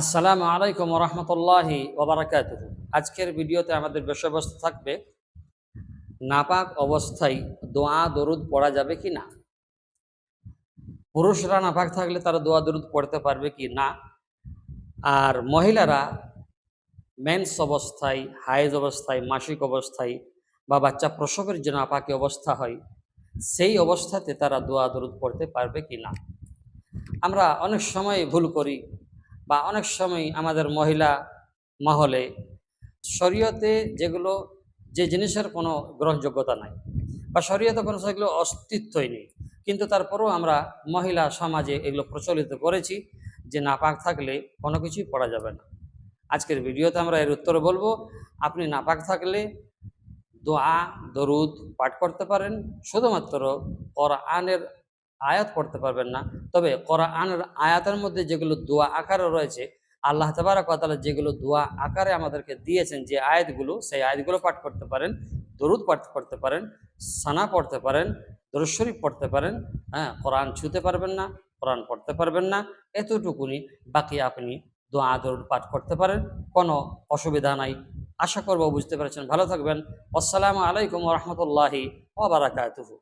আসসালামু আলাইকুম রহমতুল্লাহি ওবরাকাত আজকের ভিডিওতে আমাদের বিষয়বস্তু থাকবে, নাপাক অবস্থায় দোয়া দরুদ পড়া যাবে কি না? পুরুষরা নাপাক থাকলে তারা দোয়া দরুদ পড়তে পারবে কি না? আর মহিলারা মেন্স অবস্থায়, হায়েজ অবস্থায়, মাসিক অবস্থায় বা বাচ্চা প্রসবের যে নাপাকি অবস্থা হয়, সেই অবস্থাতে তারা দোয়া দরুদ পড়তে পারবে কি না? আমরা অনেক সময় ভুল করি বা অনেক সময় আমাদের মহিলা মহলে শরীয়তে যেগুলো, যে জিনিসের কোনো গ্রহণযোগ্যতা নাই বা শরীয়তে কোনো সেগুলো অস্তিত্বই নেই। কিন্তু তারপরেও আমরা মহিলা সমাজে এগুলো প্রচলিত করেছি যে নাপাক থাকলে কোনো কিছুই পড়া যাবে না। আজকের ভিডিওতে আমরা এর উত্তর বলব, আপনি নাপাক থাকলে দোয়া, দরুদ পাঠ করতে পারেন। শুধুমাত্র কোরআনের আয়াত পড়তে পারবেন না। তবে কোরআনের আয়াতের মধ্যে যেগুলো দোয়া আকারে রয়েছে, আল্লাহ তাবারা কথালা যেগুলো দোয়া আকারে আমাদেরকে দিয়েছেন, যে আয়াতগুলো, সেই আয়াতগুলো পাঠ করতে পারেন, দরুদ পাঠ করতে পারেন, সানা পড়তে পারেন, দরুদ শরীফ পড়তে পারেন হ্যাঁ কোরআন ছুতে পারবেন না, কোরআন পড়তে পারবেন না, এতটুকুনি বাকি আপনি দোয়া, দরুদ পাঠ করতে পারেন, কোনো অসুবিধা নাই। আশা করব বুঝতে পেরেছেন। ভালো থাকবেন। আসসালামু আলাইকুম রহমতুল্লাহি ওবরাকাতুহু